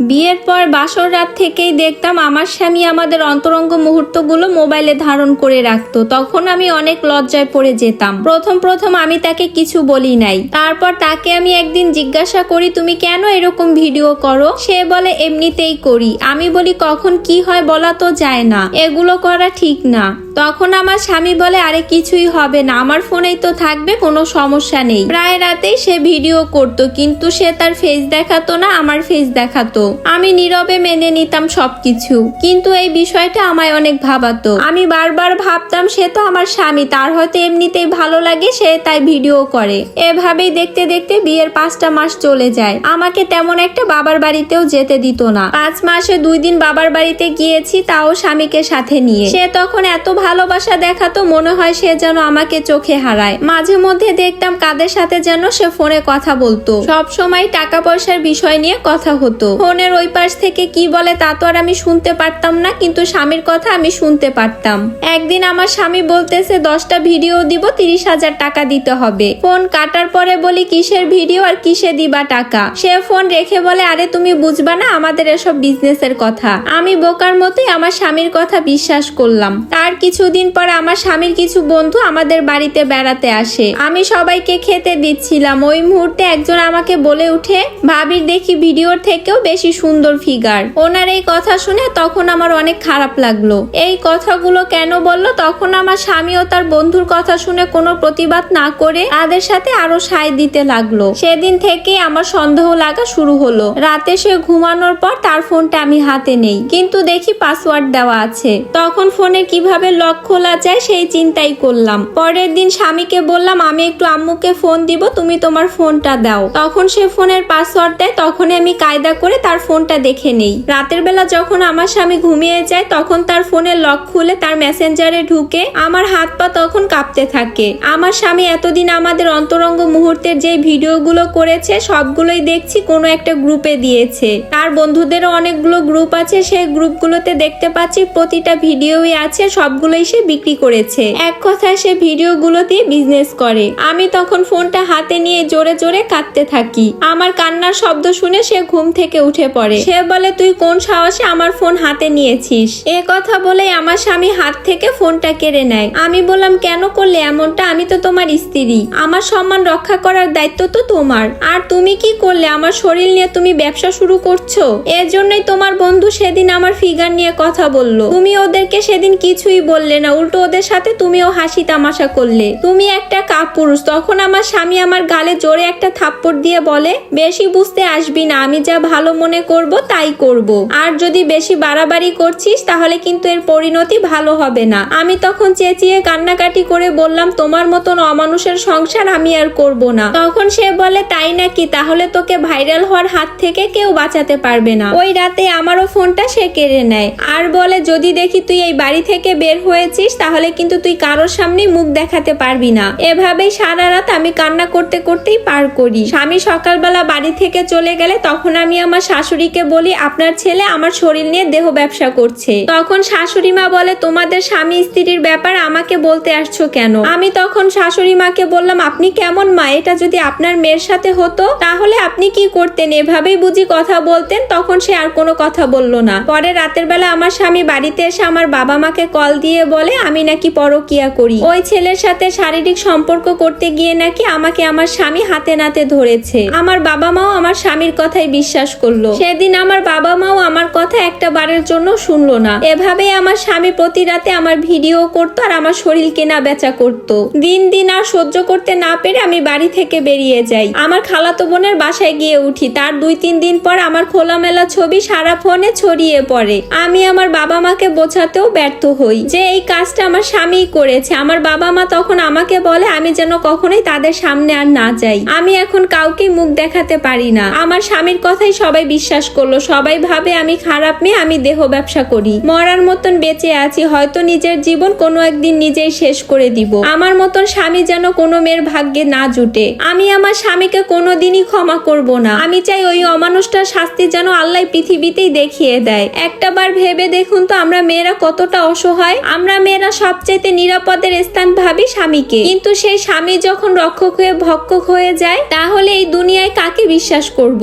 বিয়ের পর বাসর রাত থেকেই দেখতাম আমার স্বামী আমাদের অন্তরঙ্গ মুহূর্তগুলো মোবাইলে ধারণ করে রাখতো। তখন আমি অনেক লজ্জায় পড়ে যেতাম। প্রথম প্রথম আমি তাকে কিছু বলি নাই। তারপর তাকে আমি একদিন জিজ্ঞাসা করি, তুমি কেন এরকম ভিডিও করো? সে বলে, এমনিতেই করি। আমি বলি, কখন কি হয় বলা তো যায় না। এগুলো করা ঠিক না। তখন আমার স্বামী বলে, আরে, কিছুই হবে না, আমার ফোনেই তো থাকবে, কোনো সমস্যা নেই। প্রায় রাতেই সে ভিডিও করত, কিন্তু সে তার ফেস দেখাতো না, আমার ফেস দেখাতো। আমি নীরবে মেনে নিতাম সবকিছু, কিন্তু এই বিষয়টা আমায় অনেক ভাবাতো। আমি বারবার ভাবতাম, সে তো আমার স্বামী, তার হয়তো এমনিতেই ভালো লাগে, সে তাই ভিডিও করে। এভাবেই দেখতে দেখতে বিয়ের পাঁচটা মাস চলে যায়। আমাকে তেমন একটা বাবার বাড়িতেও যেতে দিত না। পাঁচ মাসে দুই দিন বাবার বাড়িতে গিয়েছি, তাও স্বামীকে সাথে নিয়ে। সে তখন এত ভালোবাসা দেখাতো মনে হয় সে যেন আমাকে চোখে হারায়। মাঝে মধ্যে দেখতাম কাদের সাথে যেন সে ফোনে কথা বলতো। সব সময় টাকা পয়সার বিষয় নিয়ে কথা হতো। ফোনের ওই পাশ থেকে কি বলে তা তো আর আমি শুনতে পারতাম না, কিন্তু স্বামীর কথা আমি শুনতে পারতাম। একদিন আমার স্বামী বলতেছে, দশটা ভিডিও দিব, তিরিশ হাজার টাকা দিতে হবে। ফোন কাটার পরে বলি, কিসের ভিডিও আর কিসে দিবা টাকা? সে ফোন রেখে বলে, আরে তুমি বুঝবা না, আমাদের এসব বিজনেসের কথা। আমি বোকার মতোই আমার স্বামীর কথা বিশ্বাস করলাম। তার কিছুদিন পর আমার স্বামীর কিছু বন্ধু আমাদের বাড়িতে বেড়াতে আসে। আমি সবাইকে খেতে দিচ্ছিলাম। ওই মুহূর্তে একজন আমাকে বলে উঠে, ভাবির দেখি ভিডিওর থেকেও বেশি সুন্দর ফিগার। ওনার এই কথা শুনে তখন আমার অনেক খারাপ লাগল। এই কথাগুলো কেন বলল? তখন আমার স্বামী ও তার বন্ধুর কথা শুনে কোনো প্রতিবাদ না করে তাদের সাথে আরও সায় দিতে লাগল। সেদিন থেকে আমার সন্দেহ লাগা শুরু হলো। রাতে সে ঘুমানোর পর তার ফোনটা আমি হাতে নেই। কিন্তু দেখি পাসওয়ার্ড দেওয়া আছে। তখন ফোনে কীভাবে লক খোলা যায়, সেই চিন্তাই করলাম। পরের দিন স্বামীকে বললাম, আমি একটু আম্মুকে ফোন দিব, তুমি তোমার ফোনটা দাও। তখন সে ফোনের পাসওয়ার্ড দেয়, তখনই আমি কায়দা করে তার ফোনটা দেখে নেই। রাতের বেলা যখন আমার স্বামী ঘুমিয়ে যায়, তখন তার ফোনের লক খুলে তার মেসেঞ্জারে ঢুকে আমার হাত পা তখন কাঁপতে থাকে। আমার স্বামী এতদিন আমাদের অন্তরঙ্গ মুহূর্তের যে ভিডিওগুলো করেছে, সবগুলোই দেখছি, কোনো একটা গ্রুপে দিয়েছে। তার বন্ধুদেরও অনেকগুলো গ্রুপ আছে, সেই গ্রুপগুলোতে দেখতে পাচ্ছি, প্রতিটা ভিডিওই আছে সবগুলোই সে বিক্রি করেছে। এক কথায় সে ভিডিওগুলো দিয়ে বিজনেস করে। আমি তখন ফোনটা হাতে নিয়ে জোরে জোরে কাঁদতে থাকি। আমার কান্নার শব্দ শুনে সে ঘুম থেকে উঠে পড়ে। সে বলে, তুই কোন সাহসে আমার ফোন হাতে নিয়েছিস? এ কথা বলে আমার স্বামী হাত থেকে ফোনটা কেড়ে নেয়। আমি বললাম, কেন করলে এমনটা? আমি তো তোমার স্ত্রী। আমার সম্মান রক্ষা করার দায়িত্ব তো তোমার। আর তুমি কি করলে? আমার শরীর নিয়ে তুমি ব্যবসা শুরু করছ? এর জন্যই তোমার বন্ধু সেদিন আমার ফিগার নিয়ে কথা বলল। তুমি ওদেরকে সেদিন কিছুই বললে না, উল্টো ওদের সাথে তুমিও হাসি তামাশা করলে। তুমি একটা কাপুরুষ তখন আমার স্বামী আমার গালে জোরে একটা থাপ্পড় দিয়ে বলে, বেশি বুঝতে আসবি না, আমি যা ভালো মনে করব তাই করব। আর যদি বেশি বাড়াবাড়ি করছিস, তাহলে কিন্তু এর পরিণতি ভালো হবে না। আমি তখন চেঁচিয়ে কান্নাকাটি করে বললাম, তোমার মতন অমানুষের সংসার আমি আর করব না। তখন সে বলে, তাই নাকি? তাহলে তোকে ভাইরাল হওয়ার হাত থেকে কেউ বাঁচাতে পারবে না। ওই রাতে আমারও ফোনটা সে কেড়ে নেয়। আর বলে, যদি দেখি তুই এই বাড়ি থেকে বের হয়েছিস, তাহলে কিন্তু তুই কারোর সামনে মুখ দেখাতে পারবি না। এভাবেই সারা রাত আমি কান্না করতে করতেই পার করি। স্বামী সকালবেলা বাড়ি থেকে চলে গেলে তখন আমি আমার শাশুড়িকে বলি, আপনার ছেলে আমার শরীর নিয়ে দেহ ব্যবসা করছে। তখন শাশুড়ি মা বলে, তোমাদের স্বামী স্ত্রীর ব্যাপার আমাকে বলতে আসছো কেন? আমি তখন শাশুড়ি মাকে বললাম, আপনি কেমন মা? এটা যদি আপনার মেয়ের সাথে হতো, তাহলে আপনি কি করতেন? এভাবেই বুঝি কথা বলতেন, তখন সে আর কোনো কথা বলল না। পরে রাতের বেলা আমার স্বামী বাড়িতে এসে আমার বাবা মাকে কল দিয়ে বলে, আমি নাকি পরকিয়া করি। ওই ছেলের সাথে শারীরিক সম্পর্ক করতে গিয়ে নাকি আমাকে আমার স্বামী হাতে নাতে ধরেছে। আমার বাবা মাও আমার স্বামীর কথাই বিশ্বাস করল। সেদিন আমার বাবা মাও আমার কথা একটা বারের জন্য শুনলো না। এভাবেই আমার স্বামী প্রতি রাতে আমার ভিডিও করতো আর আমার শরীর কেনা বেচা করতো। দিন দিন আর সহ্য করতে না পেরে আমি বাড়ি থেকে বেরিয়ে যাই। আমার খালাতো বোনের বাসায় গিয়ে উঠি। তার দুই তিন দিন পর আমার খোলামেলা ছবি সারা ফোনে ছড়িয়ে পড়ে। আমি আমার বাবা মাকে বোঝাতেও ব্যর্থ হই। যে এই কাজটা আমার স্বামীই করেছে। আমার বাবা মা তখন আমাকে বলে, আমি যেন কখনোই তাদের সামনে আর না যাই। আমি এখন কাউকে মুখ দেখাতে পারি না। আমার স্বামীর কথাই সবাই বিশ্বাস করল। সবাই ভাবে, আমি খারাপ মেয়ে, আমি দেহ ব্যবসা করি। মরার মতন বেঁচে আছি, হয়তো নিজের জীবন কোনো একদিন নিজেই শেষ করে দিব। আমার মতন স্বামী যেন কোনো মেয়ের ভাগ্যে না জুটে। আমি আমার স্বামীকে কোনোদিনই ক্ষমা করব না। আমি চাই ওই অমানুষটার শাস্তি যেন আল্লাহ পৃথিবীতেই দেখিয়ে দেয়। একটা বার ভেবে দেখুন তো, আমরা মেয়েরা কতটা অসহায়। আমরা মেয়েরা সবচাইতে নিরাপদের স্থান ভাবি স্বামীকে কিন্তু সেই স্বামী যখন রক্ষক হয়ে ভক্ষক হয়ে যায়, তাহলে এই দুনিয়ায় কাকে বিশ্বাস করব।